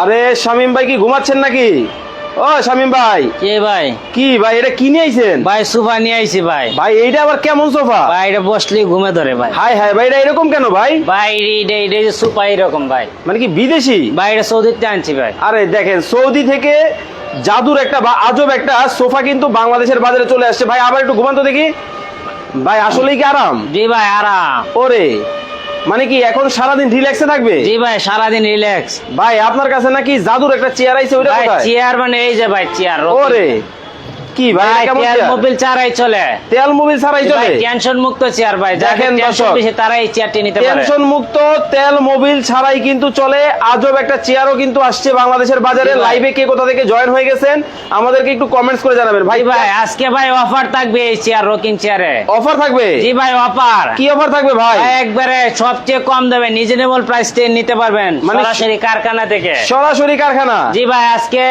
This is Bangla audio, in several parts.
আরে শামিম ভাই কি ঘুমাচ্ছেন নাকি? ও শামিম ভাই। কে ভাই? কি ভাই এটা কিনে আইছেন? ভাই সোফা নিয়ে আইছি ভাই। ভাই এইটা আবার কেমন সোফা? ভাই এটা বসলে ঘুমে ধরে ভাই। হাই হাই ভাই এটা এরকম কেন ভাই? ভাই এটা এটা যে সোফা এরকম ভাই। মানে কি বিদেশি? ভাই এটা সৌদিতে আনছি ভাই। আরে দেখেন সৌদি থেকে জাদুর একটা বা আজব একটা সোফা কিন্তু বাংলাদেশের বাজারে চলে আসছে। ভাই আবার একটু ঘুমান তো দেখি। ভাই আসলেই কি আরাম? জি ভাই আরাম। ওরে মানে কি এখন সারাদিন রিল্যাক্সে থাকবে? জি ভাই সারাদিন রিল্যাক্স ভাই আপনার কাছে নাকি জাদুর একটা চেয়ার আইছে ওইটা চেয়ার মানে এই যে ভাই চেয়ার ওরে। কি ভাই চেয়ার? মোবিল চারাই চলে তেল মোবিল ছাড়াই চলে। টেনশন মুক্ত চেয়ার ভাই দেখেন দর্শক। বেশি তারা এই চেয়ারটি নিতে পারে। টেনশন মুক্ত তেল মোবিল ছাড়াই কিন্তু চলে। আজব একটা চেয়ারও কিন্তু আসছে বাংলাদেশের বাজারে। লাইভে কে কোথা থেকে জয়েন হয়ে গেছেন আমাদেরকে একটু কমেন্টস করে জানাবেন। ভাই ভাই আজকে ভাই অফার থাকবে এই চেয়ার রকিং চেয়ারে অফার থাকবে? জি ভাই অফার কি অফার থাকবে ভাই? একবারে সবচেয়ে কম দেবে রিজনেবল প্রাইস নিতে পারবেন মানে- সরাসরি কারখানা থেকে। সরাসরি কারখানা? জি ভাই আজকে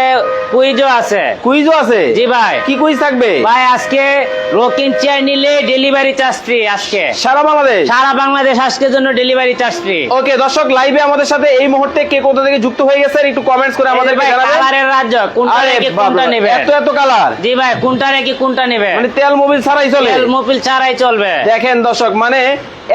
কুইজও আছে। কুইজও আছে? জি ভাই। কি কুইজ থাকবে? ভাই আজকে রকিং চেয়ার নিলে ডেলিভারি চার্জ ফ্রি আজকে। সারা বাংলাদেশ? সারা বাংলাদেশ আজকের জন্য ডেলিভারি চার্জ ফ্রি ওকে দর্শক লাইভে আমাদের সাথে এই মুহূর্তে কে কোথা থেকে যুক্ত হয়ে গেছেন একটু কমেন্টস করে আমাদের ভাই কালারের রাজ্য কোনটা নাকি কোনটা নেবে? এত এত কালার জি ভাই কোনটা নাকি কোনটা নেবে? মানে তেল মোবিল ছাড়াই চলে। তেল মোবিল ছাড়াই চলবে। দেখেন দর্শক মানে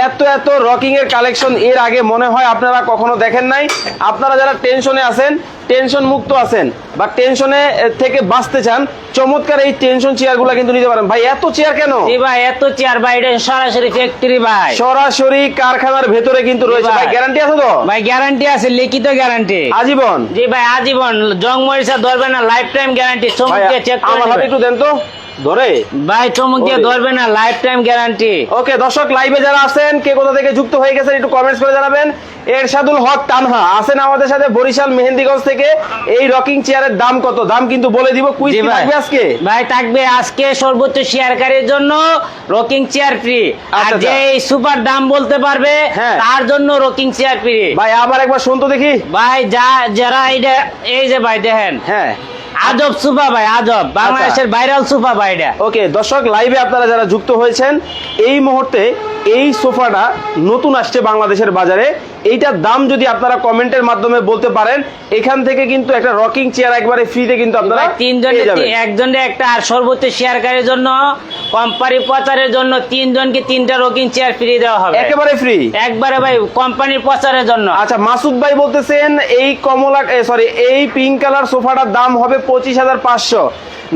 এত এত রকিং এর কালেকশন এর আগে মনে হয় আপনারা কখনো দেখেন নাই। আপনারা যারা টেনশনে আছেন টেনশন মুক্ত আছেন বা টেনশনে থেকে বাঁচতে চান চমৎকার এই টেনশন চেয়ারগুলো কিন্তু নিতে পারেন। ভাই এত চেয়ার কেন? জি ভাই এত চেয়ার ভাই এটা সরাসরি ফ্যাক্টরি ভাই। সরাসরি কারখানার ভেতরে কিন্তু রয়েছে। ভাই। গ্যারান্টি আছে তো? ভাই গ্যারান্টি আছে লিখিত গ্যারান্টি আজীবন? জি ভাই আজীবন। জং মরিচা ধরবে না লাইফ টাইম গ্যারান্টি চমক চেক আমার হাতে একটু দেন তো। ধরে? ভাই চমক দিয়ে। ধরবে না লাইফ টাইম গ্যারান্টি ওকে দর্শক লাইভে যারা আছেন কে কোথা থেকে যুক্ত হয়ে গেছেন একটু কমেন্টস করে জানাবেন। এরশাদুল হক তানহা আছেন আমাদের সাথে বরিশাল মেহেন্দিগঞ্জ থেকে। এই রকিং চেয়ারের দাম কত? দাম কিন্তু বলে দিব কুইজ ভাই। থাকবে আজকে? ভাই থাকবে আজকে সর্বোচ্চ শেয়ারকারীর জন্য রকিং চেয়ার ফ্রি আর আচ্ছা, যে এই সুপার দাম বলতে পারবে হ্যাঁ। তার জন্য রকিং চেয়ার ফ্রি ভাই আবার একবার শুনতো দেখি। ভাই যা যারা এই যে ভাই দেখেন। হ্যাঁ। আজব সুপা ভাই আজব। বাংলাদেশের ভাইরাল সুপা ভাই এটা। ওকে দর্শক লাইভে আপনারা যারা যুক্ত হয়েছেন এই মুহূর্তে এই সোফাটা নতুন আসছে বাংলাদেশের বাজারে। এইটার দাম যদি আপনারা কমেন্টের মাধ্যমে বলতে পারেন এখান থেকে কিন্তু একটা রকিং চেয়ার একবারে ফ্রিতে কিন্তু আপনারা যাবেন। একজনের একটা আর সর্বোচ্চ শেয়ারকারীর জন্য কোম্পানি প্রচারের জন্য তিনজনকে তিনটা রকিং চেয়ার ফ্রি দেওয়া হবে। একেবারে ফ্রি একবারে ভাই কোম্পানির প্রচারের জন্য। আচ্ছা মাসুদ ভাই বলতেছেন এই কমলা সরি এই পিঙ্ক কালার সোফাটার দাম হবে পঁচিশ হাজার পাঁচশো।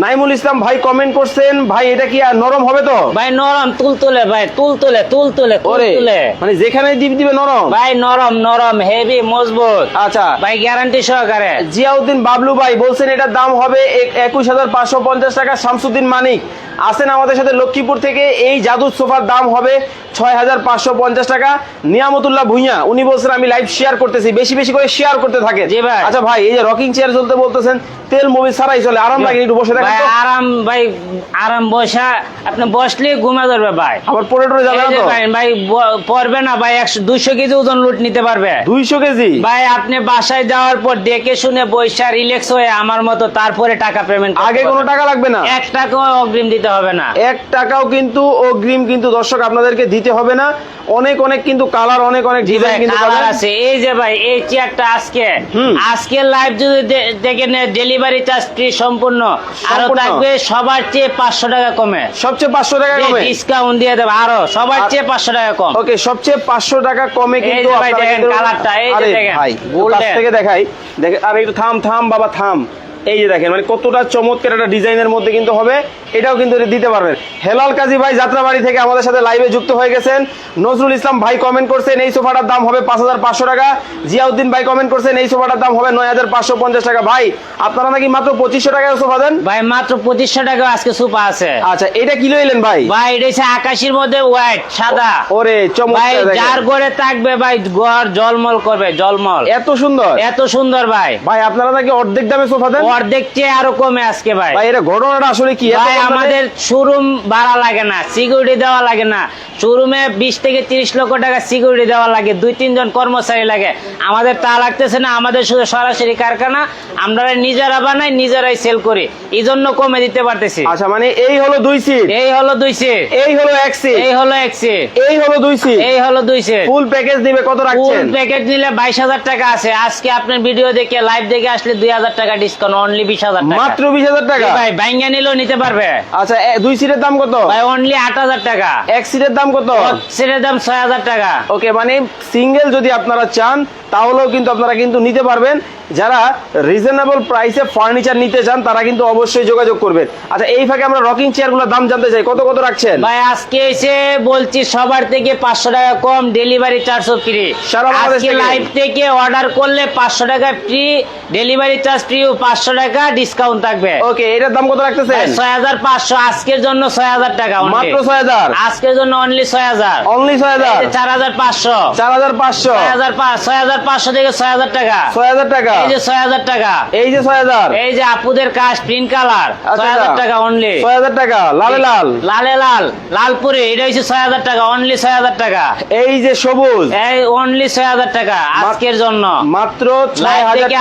নাইমুল ইসলাম ভাই কমেন্ট করছেন ভাই এটা কি আর নরম হবে তো? ভাই নরম তুল তুলে ভাই তুল তুলে তুল তুলে ওরে তুলে মানে যেখানে দিবে দিবে নরম? ভাই নরম নরম হেভি মজবুত। আচ্ছা ভাই গ্যারান্টি সহকারে। জিয়াউদ্দিন বাবলু ভাই বলছেন এটার দাম হবে এক- একুশ হাজার পাঁচশো পঞ্চাশ টাকা শামসুদ্দিন মানিক। আসেন আমাদের সাথে লক্ষ্মীপুর থেকে। এই জাদুর সোফার দাম হবে ছয় হাজার পাঁচশো পঞ্চাশ টাকা। নিয়ামতুল্লাহ ভুইয়া উনি বলছেন আমি লাইভ শেয়ার করতেছি। বেশি বেশি করে শেয়ার করতে থাকে। আচ্ছা ভাই এই যে রকিং চেয়ার চলতে বলতেছেন তেল মুভি ছাড়াই চলে। আরাম লাগে একটু বসে দেখেন তো। আরাম ভাই আরাম বসা আপনি বসলে ঘুমে ধরবে ভাই। আবার পরে টরে যাবে না ভাই পড়বে না ভাই একশো দুইশো কেজি ওজন লুট নিতে পারবে। দুইশো কেজি? ভাই আপনি বাসায় যাওয়ার পর দেখে শুনে বৈশা রিল্যাক্স হয়ে আমার মতো তারপরে টাকা পেমেন্ট আগে কোনো টাকা লাগবে না? এক টাকাও অগ্রিম দিতে হবে না। এক টাকাও কিন্তু অগ্রিম কিন্তু দর্শক আপনাদেরকে দিতে হবে না। অনেক অনেক কিন্তু কালার অনেক অনেক ডিজাইন কিন্তু কালার আছে। এই যে ভাই এই চেয়ারটা আজকে। আজকে লাইভ যদি দে- দেখে নেয় ডেলিভারি চার্জটি সম্পূর্ণ। আরও থাকবে সবার চেয়ে পাঁচশো টাকা কমে। সবচেয়ে পাঁচশো টাকা কমে? ডিসকাউন্ট দিয়ে দেবে। আরও সবার চেয়ে পাঁচশো টাকা কম। ওকে সবচেয়ে পাঁচশো টাকা কমে কিন্তু দেখেন কালারটা, এই দেখেন, ভাই। থেকে দেখাই। দেখেন আর একটু থাম থাম বাবা থাম। এই যে দেখেন মানে কতটা চমৎকার একটা ডিজাইনের মধ্যে কিন্তু হবে এটাও কিন্তু দিতে পারবেন। হেলাল কাজী ভাই যাত্রাবাড়ি থেকে আমাদের সাথে লাইভে যুক্ত হয়ে গেছেন। নজরুল ইসলাম ভাই কমেন্ট করছেন এই সোফাটার দাম হবে পাঁচ হাজার পাঁচশো টাকা। জিয়াউদ্দিন ভাই কমেন্ট করছেন এই সোফাটার দাম হবে নয় হাজার পাঁচশো পঞ্চাশ টাকা। ভাই আপনারা নাকি মাত্র পঁচিশশো টাকায় সোফা দেন? ভাই মাত্র পঁচিশশো টাকা আজকে সুপা আছে। আচ্ছা এটা কিলো এলেন ভাই? ভাই এটা হচ্ছে আকাশের মধ্যে হোয়াইট সাদা। ওরে চমৎকার। যার ঘরে থাকবে ভাই ঘর জলমল করবে জলমল এত সুন্দর? এত সুন্দর ভাই। ভাই আপনারা নাকি অর্ধেক দামে সোফা দেন? অর্ধেক চেয়ে আরও কমে আজকে ভাই। ভাই এটা ঘটনাটা আসলে কি? ভাই আমাদের শোরুম ভাড়া লাগে না সিকিউরিটি দেওয়া লাগে না। শোরুমে বিশ থেকে তিরিশ লক্ষ টাকা সিকিউরিটি দেওয়া লাগে দুই তিনজন কর্মচারী লাগে। আমাদের তা লাগতেছে না আমাদের শুধু সরাসরি কারখানা আমরা নিজেরা বানাই নিজেরাই সেল করি। এই জন্য কমে দিতে পারতেছি। আচ্ছা মানে এই হলো দুই সিট এই হলো দুই সিট এই হলো এক সিট এই হলো এক সিট এই হলো দুই সিট এই হলো দুই সিট ফুল প্যাকেজ দিবে কত ফুল প্যাকেজ নিলে বাইশ হাজার টাকা আছে। আজকে আপনার ভিডিও দেখে লাইভ দেখে আসলে দুই হাজার টাকা ডিসকাউন্ট অনলি টাকা। মাত্র ভাই নিলেও নিতে পারবে। আচ্ছা দুই সিটের দাম কত? ভাই অনলি আট হাজার টাকা। এক সিটের দাম কত? সেটার দাম ছয় হাজার টাকা। ওকে মানে সিঙ্গেল যদি আপনারা চান তাহলেও কিন্তু আপনারা কিন্তু নিতে পারবেন। যারা রিজনেবল প্রাইসে ফার্নিচার নিতে চান তারা কিন্তু অবশ্যই যোগাযোগ করবেন। আচ্ছা এই ফাঁকে আমরা রকিং চেয়ারগুলোর দাম জানতে চাই। কত কত রাখছেন? ভাই আজকে এসে বলছি সবার থেকে পাঁচশো টাকা কম ডেলিভারি চার্জও ফ্রি সারা বাংলাদেশ? লাইভ থেকে? অর্ডার করলে পাঁচশো টাকা ফ্রি ডেলিভারি চার্জ ফ্রি পাঁচশো টাকা ডিসকাউন্ট থাকবে ওকে এটার দাম কত রাখতেছেন ছয় হাজার পাঁচশো আজকের জন্য ছয় হাজার টাকা মাত্র ছয় হাজার আজকের জন্য অনলি ছয় হাজার অনলি ছয় হাজার চার হাজার পাঁচশো চার হাজার পাঁচশো ছয় হাজার ছয় হাজার পাঁচশো থেকে ছয় হাজার টাকা ছয় হাজার টাকা এই যে ছয় হাজার টাকা এই যে ছয় হাজার এই যে আপুদের কাজ প্রিন্ট কালার আচ্ছা, ছয় হাজার টাকা অনলি ছয় হাজার টাকা লালে লাল লালে লাল লালপুরে এটা হচ্ছে ছয় হাজার টাকা অনলি ছয় হাজার টাকা এই যে সবুজ এই অনলি ছয় হাজার টাকা আজকের জন্য মাত্র ছয় হাজার টাকা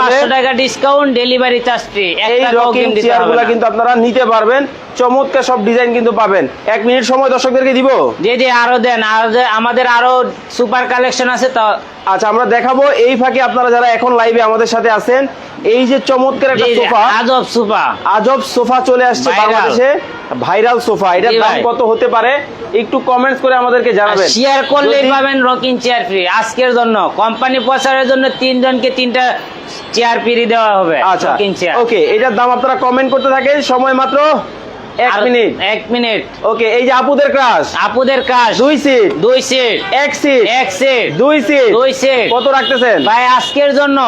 পাঁচশো টাকা ডিসকাউন্ট ডেলিভারি চার্জ ফ্রি এই রকিং চেয়ার কিন্তু আপনারা নিতে পারবেন চমৎকার সব ডিজাইন কিন্তু পাবেন। এক মিনিট সময় দর্শকদেরকে দিব? জি জি আরও দেন আর আমাদের আরও সুপার কালেকশন আছে তো। আচ্ছা আমরা দেখাবো এই ফাঁকে আপনারা যারা এখন লাইভে আমাদের সাথে আছেন এই যে চমৎকার একটা সোফা আজব সুপা আজব সোফা চলে আসছে বাংলাদেশে। ভাইরাল সোফা এটার দাম কত হতে পারে? একটু কমেন্টস করে আমাদেরকে জানাবেন। শেয়ার করলেই যদি- পাবেন রকিং চেয়ার ফ্রি আজকের জন্য। কোম্পানি প্রচারের জন্য তিনজনকে তিনটা চেয়ার ফ্রি দেওয়া হবে আচ্ছা। ওকে এটার দাম আপনারা কমেন্ট করতে থাকেন। সময় মাত্র এক মিনিট। এক মিনিট। ওকে এই যে আপুদের ক্রাশ আপুদের দুই সিট দুই সিট এক সিট এক সিট দুই সিট দুই সিট কত রাখতেছেন? ভাই আজকের জন্য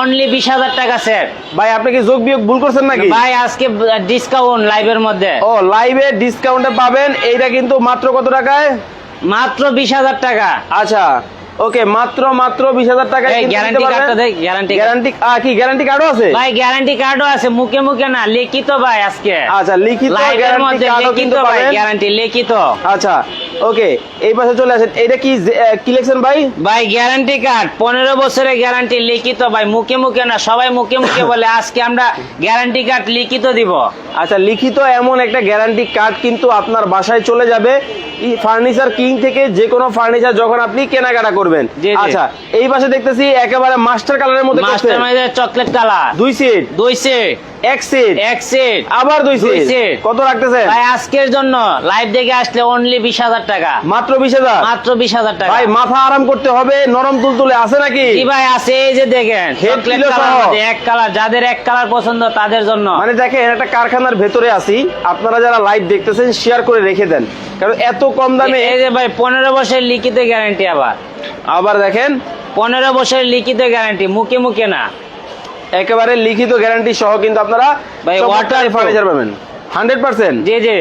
অনলি বিশ হাজার টাকা সেট ভাই আপনি কি যোগ বিয়োগ ভুল করছেন নাকি? ভাই আজকে ডিসকাউন্ট লাইভের মধ্যে। ও লাইভে ডিসকাউন্টে পাবেন। এইটা কিন্তু মাত্র কত টাকায়? মাত্র বিশ হাজার টাকা। আচ্ছা। ওকে মাত্র মাত্র বিশ হাজার গ্যারান্টি কার্ডটা দেখ গ্যারান্টি গ্যারান্টি কি গ্যারান্টি কার্ডও আছে? ভাই গ্যারান্টি কার্ডও আছে মুখে মুখে না লিখিত ভাই আজকে। আচ্ছা লিখিত গ্যারান্টি কার্ডও কিন্তু ভাই পাবেন। গ্যারান্টি লিখিত। আচ্ছা ওকে এই পাশে চলে আসেন। এটা কি কি লিখছেন ভাই? ভাই গ্যারান্টি কার্ড পনেরো বছরের গ্যারান্টি লিখিত ভাই। মুখে মুখে না সবাই মুখে মুখে বলে আজকে আমরা গ্যারান্টি কার্ড লিখিত দিব। আচ্ছা লিখিত এমন একটা গ্যারান্টি কার্ড কিন্তু আপনার বাসায় চলে যাবে। ফার্নিচার কিং থেকে যে কোনো ফার্নিচার যখন আপনি কেনাকাটা করবেন। আচ্ছা এই পাশে দেখতেছি একেবারে মাস্টার কালারের মধ্যে মাস্টার। চকলেট কালার দুই সিট দুই সেট এক সিট এক সেট আবার দুই দুই কত রাখতেছেন? ভাই আজকের জন্য লাইভ দেখে আসলে অনলি বিশ হাজার টাকা। মাত্র বিশ হাজার? মাত্র বিশ হাজার টাকা। ভাই মাথা আরাম করতে হবে নরম তুলতুলে আছে নাকি? জি ভাই আছে এই যে দেখেন Head চকলেট pillow কালার সহ। মধ্যে এক কালার যাদের এক কালার পছন্দ তাদের জন্য। মানে দেখেন একটা কারখানার ভেতরে আছি। আপনারা যারা লাইভ দেখতেছেন শেয়ার করে রেখে দেন। কারণ এত কম দামে এই যে ভাই পনেরো বছর লিখিত গ্যারান্টি আবার। আবার দেখেন। পনেরো বছর লিখিত গ্যারান্টি মুখে মুখে না। একেবারে লিখিত গ্যারান্টি সহ কিন্তু আপনারা ভাই, waterproof। ফার্নিচার পাবেন। হান্ড্রেড পার্সেন্ট জি জি।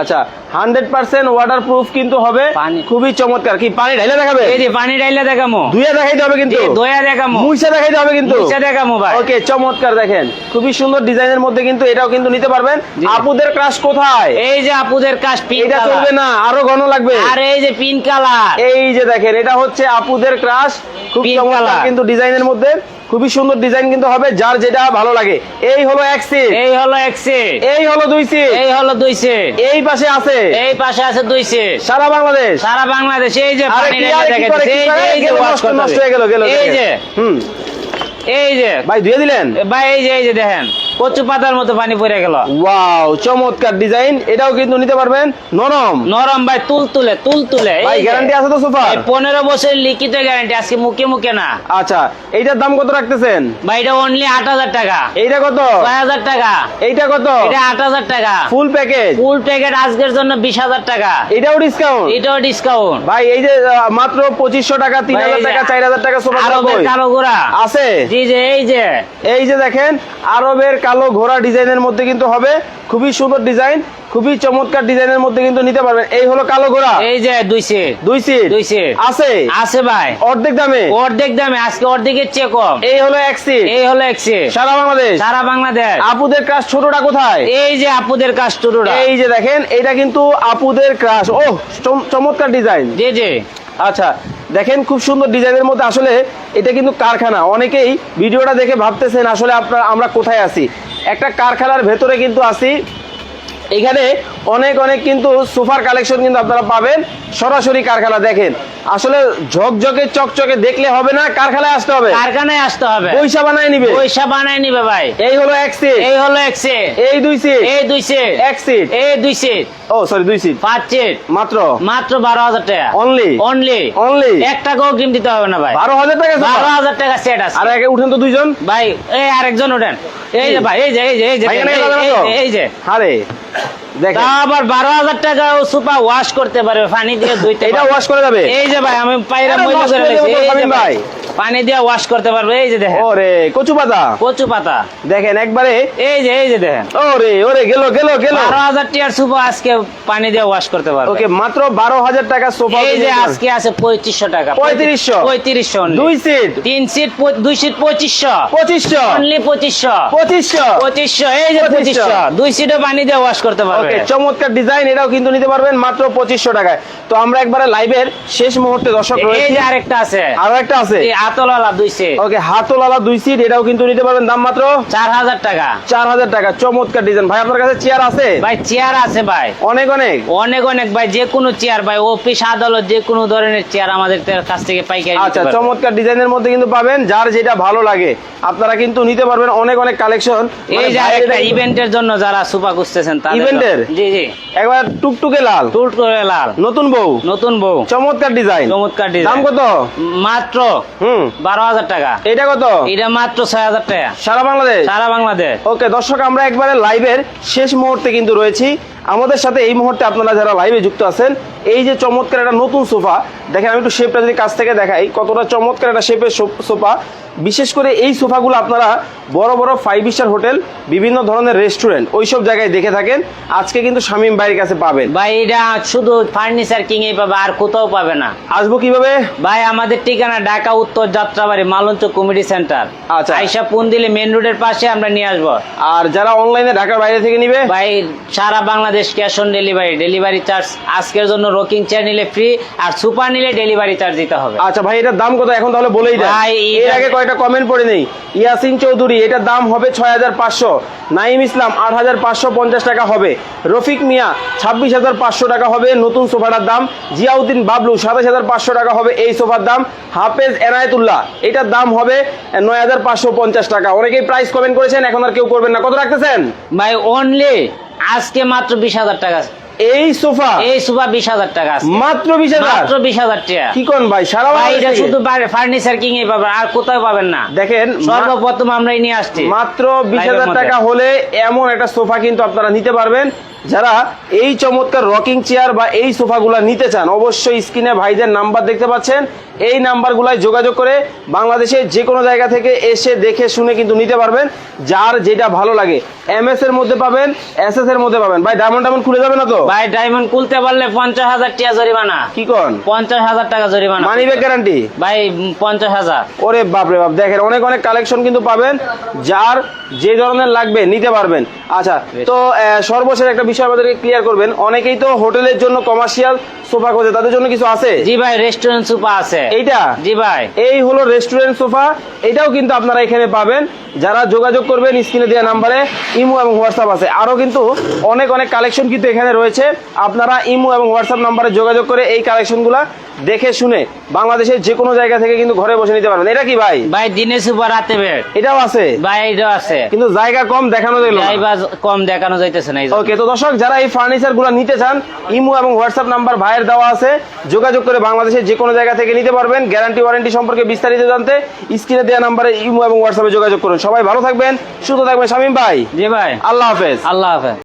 আচ্ছা হান্ড্রেড পার্সেন্ট ওয়াটার প্রুফ কিন্তু হবে। খুবই চমৎকার। কি পানি ঢাইলে দেখাবে? এই যে পানি ডাইলে দেখামো। দুইয়া দেখাইতে হবে কিন্তু। দয়া দেখামো। মুইসা দেখাইতে হবে কিন্তু। মুইসা দেখামো ভাই। ওকে চমৎকার দেখেন। খুবই সুন্দর ডিজাইনের মধ্যে কিন্তু এটাও কিন্তু নিতে পারবেন। আপুদের ক্রাশ কোথায়? এই যে আপুদের কাজ পিঙ্ক এটা চলবে না আরও ঘন লাগবে। আর এই যে পিঙ্ক কালার এই যে দেখেন এটা হচ্ছে আপুদের ক্রাশ খুব চমৎকার কিন্তু ডিজাইনের মধ্যে। খুবই সুন্দর ডিজাইন কিন্তু হবে যার যেটা ভালো লাগে। এই হলো এক সিট এই হলো এক সিট এই হলো দুই সিট এই হলো দুই সিট এই পাশে আছে। এই পাশে আছে দুই সিট সারা বাংলাদেশ। সারা বাংলাদেশ এই যে পানি এই যে নষ্ট- হয়ে গেল গেল এই যে হুম। এই যে। ভাই ধুয়ে দিলেন? ভাই এই যে এই যে দেখেন। কচু পাতার মতো পানি পড়ে গেল। ওয়াও চমৎকার ডিজাইন এটাও কিন্তু নিতে পারবেন। নরম। নরম ভাই তুল তুলে তুল তুলে ভাই গ্যারান্টি আছে তো সোফার পনেরো বছর লিখিত গ্যারান্টি আজকে মুখে মুখে না। আচ্ছা এইটার দাম কত রাখতেছেন? ভাই এটা অনলি আট হাজার টাকা। এইটা কত? ছয় হাজার টাকা। এইটা কত? এটা আট হাজার টাকা। ফুল প্যাকেজ ফুল প্যাকেট আজকের জন্য বিশ হাজার টাকা। এটাও ডিসকাউন্ট এটাও ডিসকাউন্ট ভাই এই যে মাত্র পঁচিশশো টাকা তিন ভাই, হাজার এই যে টাকা চার হাজার টাকা সোফা আরবের কালো গোড়া। আছে? জি যে এই যে। এই যে দেখেন আরবের কালো ঘোড়া ডিজাইনের মধ্যে কিন্তু হবে। খুবই সুন্দর ডিজাইন খুবই চমৎকার ডিজাইনের মধ্যে কিন্তু নিতে পারবেন। এই হলো কালো ঘোড়া। এই যে দুই সেট দুই সিট দুই সেট আছে? আছে ভাই। অর্ধেক দামে? অর্ধেক দামে আজকে অর্ধেকের চেয়ে কম। এই হলো এক সিট এই হলো এক সেট সারা বাংলাদেশ? সারা বাংলাদেশ। আপুদের কাজ ছোটটা কোথায়? এই যে আপুদের কাজ ছোটটা। এই যে দেখেন এটা কিন্তু আপুদের ক্রাশ ও চমৎকার ডিজাইন। জি জি। আচ্ছা দেখেন খুব সুন্দর ডিজাইনের মধ্যে আসলে এটা কিন্তু কারখানা। অনেকেই ভিডিওটা দেখে ভাবতেছেন আসলে আপনার আমরা কোথায় আছি। একটা কারখানার ভেতরে কিন্তু আসি এখানে অনেক অনেক কিন্তু সোফার কালেকশন কিন্তু আপনারা পাবেন। সরাসরি কারখানা দেখেন। আসলে ঝকঝকে চকচকে দেখলে হবে না কারখানায় আসতে হবে। কারখানায় আসতে হবে। পয়সা বানায় নিবে। পয়সা বানায় নিবে ভাই। এই হলো এক সিট এই হলো এক সেট এই দুই সিট এই দুই সেট এক সিট এই দুই সেট ও সরি দুই সিট পাঁচ সেট মাত্র? মাত্র বারো হাজার টাকা। অনলি অনলি অনলি এক টাকাও কিম দিতে হবে না ভাই। বারো হাজার টাকা বারো সোফা? হাজার টাকা সেট আছে। আর একে উঠেন তো দুইজন? ভাই এই আরেকজন ওঠেন এই যে ভাই এই যে এই যে এই যে ভাই, এই-? যে, আরে। আবার বারো হাজার টাকা ও সুপা ওয়াশ করতে পারবে পানি দিয়ে ধুইতে এটা ওয়াশ করে যাবে? এই যে ভাই আমি পায়রা ময়লা করে রেখেছি। তো এই যে শামীম ভাই ভাই। পানি দিয়ে ওয়াশ করতে পারবে এই যে দেখেন। ওরে কচু পাতা? কচু পাতা। দেখেন একবারে। এই যে এই যে দেখেন। ওরে ওরে গেল গেল গেল। বারো হাজার টাকার সুপা আজকে পানি দিয়ে ওয়াশ করতে পারবে। ওকে মাত্র বারো হাজার টাকা সোফা এই যে আজকে আছে পঁয়ত্রিশশো টাকা। 3500 পঁয়ত্রিশশো দুই সিট তিন সিট দুই সিট পঁচিশশো। পঁচিশশো? অনলি পঁচিশশো। পঁচিশশো? এই যে 2500 পঁচিশশো। দুই সিটে পানি দিয়ে ওয়াশ করতে পারবে। ওকে চমৎকার ডিজাইন এটাও কিন্তু নিতে পারবেন মাত্র পঁচিশশো টাকায়। তো আমরা একবারে লাইভের শেষ মুহূর্তে দর্শক এই যে আরেকটা আছে। আরও একটা আছে? এই আতলালা দুই সিট ওকে হাতলালা দুই সিট এটাও কিন্তু নিতে পারবেন দাম মাত্র চার হাজার টাকা। চার হাজার টাকা। চমৎকার ডিজাইন ভাই আপনার কাছে চেয়ার আছে? ভাই চেয়ার আছে ভাই। অনেক অনেক। অনেক অনেক ভাই যে কোনো চেয়ার ভাই অফিস আদালত যে কোনো ধরনের চেয়ার আমাদের কাছ থেকে পাইকারি আচ্ছা। চমৎকার ডিজাইনের মধ্যে কিন্তু পাবেন যার যেটা ভালো লাগে। আপনারা কিন্তু নিতে পারবেন অনেক অনেক কালেকশন এই যে একটা ইভেন্টের জন্য যারা সুপা খুঁজতেছেন তাদের ইভেন্টের? জি জি। একবার টুকটুকে লাল। টুকটুকে লাল। নতুন বউ। নতুন বউ। চমৎকার ডিজাইন চমৎকার দাম কত? মাত্র হুম। বারো হাজার টাকা। এটা কত? এটা মাত্র ছয় হাজার টাকা। সারা বাংলাদেশ? সারা বাংলাদেশ। ওকে দর্শক আমরা একবারে লাইভের শেষ মুহূর্তে কিন্তু রয়েছি। আমাদের সাথে এই মুহূর্তে আপনারা যারা লাইভে যুক্ত আছেন এই যে চমৎকার একটা নতুন সোফা দেখেন আমি একটু শেপটা যদি কাছ থেকে দেখাই কতটা চমৎকার একটা শেপের সোফা। বিশেষ করে এই সোফাগুলো আপনারা বড় বড় ফাইভ স্টার হোটেল বিভিন্ন ধরনের রেস্টুরেন্ট ওইসব জায়গায় দেখে থাকেন। আজকে কিন্তু শামীম ভাইয়ের কাছে পাবেন। ভাই এটা শুধু ফার্নিচার কিংই পাবে আর কোথাও পাবে না। আসব কীভাবে? ভাই আমাদের ঠিকানা ঢাকা উত্তর যাত্রাবাড়ি মালঞ্চ কমেডি সেন্টার। আচ্ছা। আইসা পুন দিলে মেন রোডের পাশে আমরা নিয়ে আসব। আর যারা অনলাইনে ঢাকার বাইরে থেকে নিবে? ভাই সারা Bangladesh cash on delivery. Delivery charge আজকের জন্য রকিং চেয়ার নিলে ফ্রি আর সুপার নিলে ডেলিভারি চার্জ দিতে হবে। আচ্ছা ভাই এটার দাম কত? এখন তাহলে বলেই দেন। ভাই, এর আগে কয়টা কমেন্ট পড়ে নেই। ইয়াসিন চৌধুরী এটার দাম হবে ছয় হাজার পাঁচশো। নাইম ইসলাম আট হাজার পাঁচশো পঞ্চাশ টাকা হবে। রফিক মিয়া ছাব্বিশ হাজার পাঁচশো টাকা হবে নতুন সোফাটার দাম। জিয়াউদ্দিন বাবলু সাতাশ হাজার পাঁচশো টাকা হবে এই সোফার দাম। হাফেজ এনায়েতুল্লাহ এটার দাম হবে নয় হাজার পাঁচশো পঞ্চাশ টাকা। অনেকেই প্রাইস কমেন্ট করেছেন এখন আর কেউ করবেন না। কত রাখতেছেন? ভাই অনলি আজকে মাত্র বিশ হাজার টাকা এই সোফা? এই সুপার বিশ হাজার টাকা মাত্র বিশ হাজার? মাত্র বিশ হাজার টাকা। কি কোন ভাই? সারা ভাই এটা শুধু ফার্নিচার কিংই পাবেন আর কোথাও পাবেন না। দেখেন সর্বপ্রথম আমরাই নিয়ে আসছি। মাত্র বিশ হাজার টাকা হলে এমন একটা সোফা কিন্তু আপনারা নিতে পারবেন। যারা এই চমৎকার রকিং চেয়ার বা এই সোফাগুলো নিতে চান অবশ্যই স্ক্রিনে ভাইদের নাম্বার দেখতে পাচ্ছেন। এই নাম্বারগুলায় যোগাযোগ করে বাংলাদেশের যে কোনো জায়গা থেকে এসে দেখে শুনে কিন্তু নিতে পারবেন। যার যেটা ভালো লাগে। এম এস এর মধ্যে পাবেন এস এস এর মধ্যে পাবেন। ভাই ডায়মন্ড ডায়মন্ড খুলে যাবে না তো? ভাই ডায়মন্ড খুলতে পারলে পঞ্চাশ হাজার টাকা জরিমানা। কি কন? পঞ্চাশ হাজার টাকা জরিমানা। মানি ব্যাগ গ্যারান্টি ভাই পঞ্চাশ হাজার। ওরে বাপরে বাপ দেখেন অনেক অনেক কালেকশন কিন্তু পাবেন। যার যে ধরনের লাগবে নিতে পারবেন। আচ্ছা তো সর্বশেষ একটা বিষয় আমাদেরকে ক্লিয়ার করবেন। অনেকেই তো হোটেলের জন্য কমার্শিয়াল সোফা খোঁজে। তাদের জন্য কিছু আছে? জি ভাই রেস্টুরেন্ট সোফা আছে। এইটা? জি ভাই। এই হলো রেস্টুরেন্ট সোফা এটাও কিন্তু আপনারা এখানে পাবেন। যারা যোগাযোগ করবেন স্ক্রিনে দেওয়া নাম্বারে ইমো এবং হোয়াটসঅ্যাপ আছে। আরও কিন্তু অনেক অনেক কালেকশন কিন্তু এখানে রয়েছে। আপনারা ইমো এবং হোয়াটসঅ্যাপ নাম্বারে যোগাযোগ করে এই কালেকশনগুলা দেখে শুনে বাংলাদেশের যে কোনো জায়গা থেকে কিন্তু ঘরে বসে নিতে পারবেন। এটা কি ভাই? ভাই দিনে সুপা রাতে বেড এটাও আছে? ভাই এটাও আছে। কিন্তু জায়গা কম দেখানো গেল বা কম দেখানো যাইতেছে না ওকে তো দর্শক যারা এই ফার্নিচারগুলো নিতে চান ইমো এবং হোয়াটসঅ্যাপ নাম্বার ভাইয়ের দেওয়া আছে। যোগাযোগ করে বাংলাদেশের যে কোনো জায়গা থেকে নিতে পারবেন গ্যারান্টি ওয়ারেন্টি সম্পর্কে বিস্তারিত জানতে স্ক্রিনে দেওয়া নাম্বারে ইমো এবং হোয়াটসঅ্যাপে যোগাযোগ করুন। সবাই ভালো থাকবেন সুস্থ থাকবেন। শামীম ভাই জি ভাই। আল্লাহ হাফেজ। আল্লাহ হাফেজ।